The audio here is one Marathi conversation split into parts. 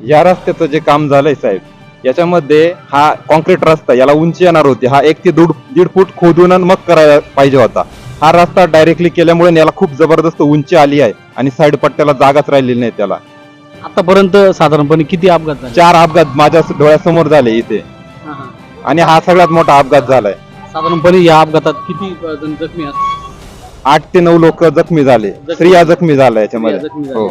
या रस्त्याचं जे काम झालंय साहेब याच्यामध्ये हा कॉन्क्रीट रस्ता याला उंची येणार होती. हा एक ते दीड दीड फूट खोदून मग करायला पाहिजे होता. हा रस्ता डायरेक्टली केल्यामुळे याला खूप जबरदस्त उंची आली आहे आणि साईड पट्ट्याला जागाच राहिलेली नाही त्याला. आतापर्यंत साधारणपणे किती अपघात झाले? चार अपघात माझ्या डोळ्यासमोर झाले इथे. हा, हा. आणि हा सगळ्यात मोठा अपघात झालाय. साधारणपणे या अपघातात किती अ, जण जखमी आठ ते नऊ लोक जखमी झाले. स्त्रिया जखमी झाल्या याच्यामध्ये. जखमी हो.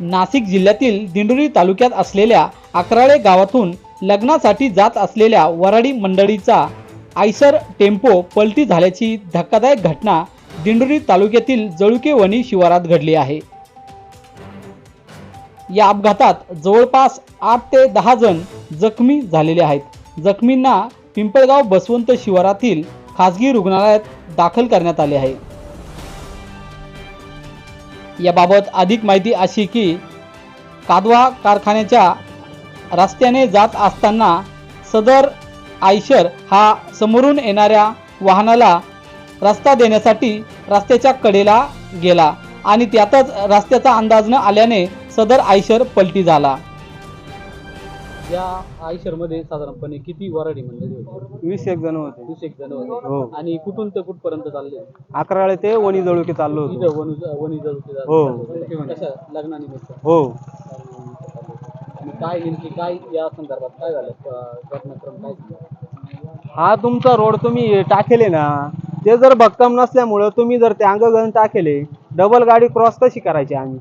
नाशिक जिल्ह्यातील दिंडोरी तालुक्यात असलेल्या अकराळे गावातून लग्नासाठी जात असलेल्या वराडी मंडळीचा आयसर टेम्पो पलटी झाल्याची धक्कादायक घटना दिंडोरी तालुक्यातील जळुके वणी शिवारात घडली आहे. या अपघातात जवळपास आठ ते दहा जण जखमी झालेले आहेत. जखमींना पिंपळगाव बसवंत शिवारातील खासगी रुग्णालयात दाखल करण्यात आले आहे. याबाबत अधिक माहिती अशी की कादवा कारखान्याच्या रस्त्याने जात असताना सदर आयशर हा समोरून येणाऱ्या वाहनाला रस्ता देण्यासाठी रस्त्याच्या कडेला गेला आणि त्यातच रस्त्याचा अंदाज न आल्याने सदर आयशर पलटी झाला. या आयशरमध्ये साधारणपणे किती वराडी मंडळी होती वीस एक जण होते. वीस एक जण होते. हो. आणि कुठून ते कुठपर्यंत चालले? अकराळे ते वणी जळुके चाललो होतो. इथं वणी जवळ हो. कशा लग्नानिमित्त? हो. आणि काय नेमकी काय या संदर्भात काय झालं? अ, घटनाक्रम काय झालं? हा तुमचा रोड तुम्ही टाकेले ना ते जर भक्कम नसल्यामुळं तुम्ही जर ते अंगगण टाकेले डबल गाडी क्रॉस कशी करायची आम्ही?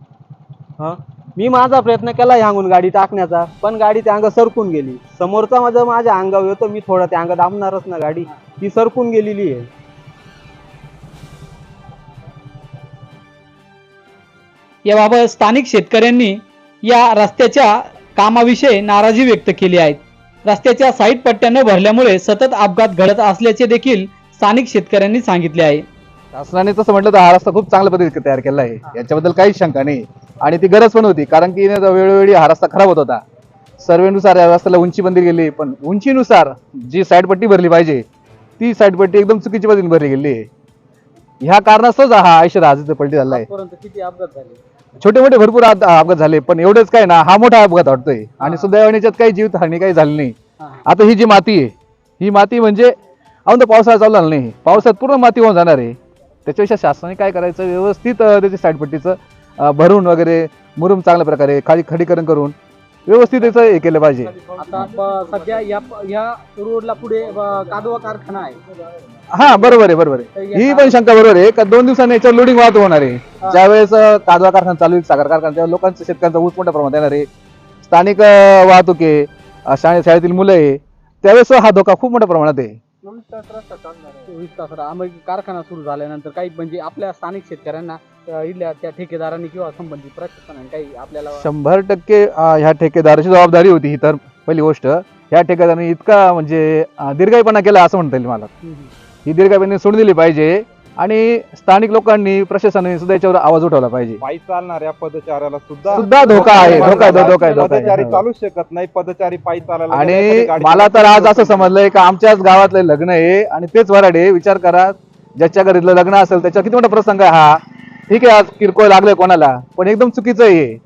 हा? मी माझा प्रयत्न केला ह्यांगून गाडी टाकण्याचा पण गाडी त्या अंग सरकून गेली. समोरचा माझा माझ्या अंगावर येतो मी थोडं त्या अंग दाबणारच ना गाडी. ती सरकून गेलेली आहे. याबाबत स्थानिक शेतकऱ्यांनी या रस्त्याच्या कामाविषयी नाराजी व्यक्त केली आहे. रस्त्याच्या साईड पट्ट्या न भरल्यामुळे सतत अपघात घडत असल्याचे देखील स्थानिक शेतकऱ्यांनी सांगितले आहे. शासनाने तसं म्हटलं तर हा रस्ता खूप चांगल्या पद्धतीने तयार केला आहे. याच्याबद्दल काहीच शंका नाही. आणि ती गरज पण होती कारण की वेळोवेळी हा रस्ता खराब होत होता. सर्वेनुसार या रस्त्याला उंची बंदी गेली पण उंचीनुसार जी साईडपट्टी भरली पाहिजे ती साईडपट्टी एकदम चुकीच्या पद्धतीने भरली गेली. आहे ह्या कारणास्तवच हा आयुष्य आज पलटी झाला आहे. आजपर्यंत किती अपघात झाले? छोटे मोठे भरपूर अप- अपघात झाले पण एवढंच काय ना हा मोठा अपघात वाटतोय. आणि सुदैवाने याच्यात काही जीवितहानी काही झाली नाही. आता ही जी माती आहे ही माती म्हणजे अजून तर पावसाळा चालू झाला नाही. पावसात पूर्ण माती होऊन जाणार आहे. त्याच्यापेक्षा शासनाने काय करायचं व्यवस्थित त्याची साईडपट्टीचं भरून वगैरे मुरुम चांगल्या प्रकारे खाली खडीकरण करून व्यवस्थित त्याचं हे केलं पाहिजे. आता ब- सध्या या या रोडला पुढे ब- कादवा कारखाना आहे. हा बरोबर आहे बरोबर आहे. ही पण शंका बरोबर आहे का दोन दिवसांनी याच्यावर लोडिंग वाहतूक होणार आहे. ज्यावेळेस अं, कादवा कारखाना चालू आहे साखर कारखाना त्यावेळेस लोकांचं शेतकऱ्यांचा ऊस मोठ्या प्रमाणात येणार आहे. स्थानिक अं, वाहतूक आहे अं, शाळे शाळेतील मुलं आहे. त्यावेळेस हा धोका खूप मोठ्या प्रमाणात आहे. चोवीस तास रा- मग कारखाना सुरू झाल्यानंतर काही म्हणजे आपल्या स्थानिक शेतकऱ्यांना अ, इथल्या त्या ठेकेदारांनी किंवा संबंधित प्रशासनाने काही आपल्याला शंभर टक्के अं, ह्या ठेकेदाराची जबाबदारी होती ही तर पहिली गोष्ट. ह्या ठेकेदाराने इतका म्हणजे अं, दीर्घाईपणा केला असं म्हणता येईल मला. हम्म, हम्म. ही दीर्घाईपणे सोडून दिली पाहिजे. आणि स्थानिक लोकांनी प्रशासनाने सुद्धा याच्यावर आवाज उठवला पाहिजे पायी चालणाऱ्या पदचाऱ्याला सुद्धा सुद्धा धोका आहे धोका धोका धोका आहे, धोका पदचारी आहे चालूच शकत नाही पदचारी पायी चालायला गेले, आणि गाडी मला तर आज. असं समजलंय का आमच्याच गावातलं लग्न आहे आणि तेच वराडे विचार करा ज्याच्या घरीतलं लग्न असेल त्याच्या किती मोठा प्रसंग आहे हा ठीक आहे आज किरकोळ लागलंय कोणाला पण एकदम चुकीचं आहे हे.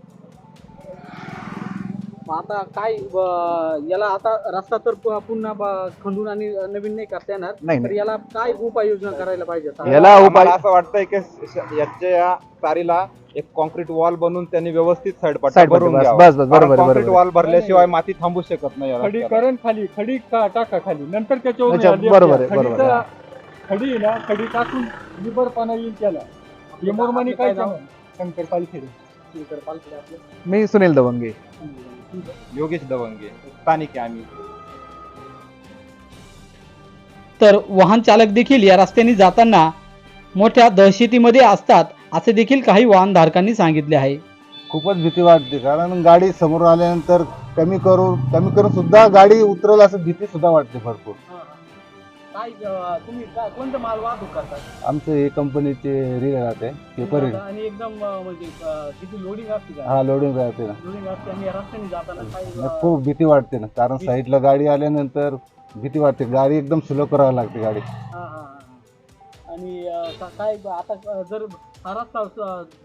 मग आता काय ब- याला आता रस्ता तर पु- पुन्हा ब- खंदून आणि नवीन नाही करता येणार नाही, तर नाही. याला काय उपाययोजना करायला पाहिजे आता? याला उपाय आम्हाला असं वाटतंय की श- याच्या या तारीला एक कॉन्क्रीट वॉल बनवून त्यांनी व्यवस्थित साईड पट्टा Side पट्टा, भरून बस, घ्यावा. बस, बस, बरोबर आहे, कॉन्क्रीट बरोबर वॉल भरल्याशिवाय माती थांबू शकत नाही या खडी रस्त्याला. करण खाली खडी का टाका खाली नंतर त्याच्यावर अच्छा, लेप बरोबर द्या. आहे, बरोबर खडीचं- आहे. खडी आहे ना खडी टाकून निबरपणा येईल त्याला काय नाव? शंकर पालखेडे शंकर आपलं. मी सुनील दवंगे योगेश दवंगे स्थानिक आहे आम्ही तर वाहन चालक देखील या रस्त्याने जाताना मोठ्या दहशतीमध्ये असतात असे देखील काही वाहनधारकांनी सांगितले आहे खूपच भीती वाटते कारण गाडी समोर आल्यानंतर कमी करून कमी करून सुद्धा गाडी उतरल असं भीती सुद्धा वाटते भरपूर. काय अ, तुम्ही काय कोणतं माल वाहतूक करतात आमचं हे कंपनीचे रील राहते पेपर रील आणि एकदम अ, म्हणजे अ, किती लोडिंग असते का? हा लोडिंग राहते ना. लोडिंग असते आणि या रस्त्याने जाताना काय मग खूप भीती वाटते ना कारण साईडला गाडी आल्यानंतर भीती वाटते. गाडी एकदम स्लो करावी लागते गाडी. हा, हा, हा. आणि अ, का- काय आता अ, जर हा रस्ता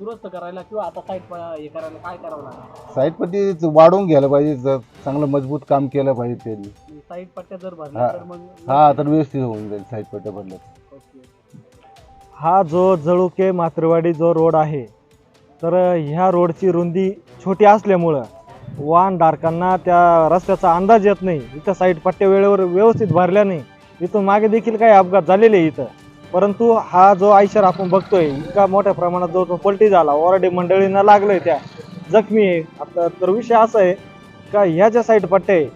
दुरुस्त करायला किंवा आता साईड हे करायला काय करावं लागेल? साईड पट्टी वाढवून घ्यायला पाहिजे जर चांगलं मजबूत काम केलं पाहिजे त्यांनी. साईड पट्ट्या जर भरल्या हा. तर मग हा तर व्यवस्थित होऊन जाईल साईड पट्ट्या भरल्या ओके हा जो जळुके मात्रवाडी जो रोड आहे तर ह्या रोडची रुंदी छोटी असल्यामुळं वाहनधारकांना त्या रस्त्याचा अंदाज येत नाही. इथं साईड पट्ट्या वेळेवर व्यवस्थित भरल्या नाही. इथून मागे देखील काही अपघात झालेले आहे इथं. परंतु हा जो आयशर आपण बघतोय इतका मोठ्या प्रमाणात जो तो पलटी झाला ओरडे मंडळींना लागलोय त्या. जखमी आहे. आता तर विषय असा आहे का ह्या ज्या साईड पट्ट्या आहे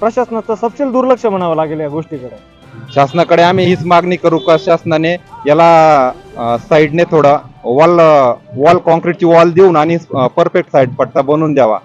प्रशासनाचं सपशेल दुर्लक्ष म्हणावं लागेल या गोष्टीकडे. शासनाकडे आम्ही हीच मागणी करू का? शासनाने याला साईडने थोडा वॉल वॉल कॉन्क्रीटची वॉल देऊन आणि परफेक्ट साईड पट्टा बनवून द्यावा.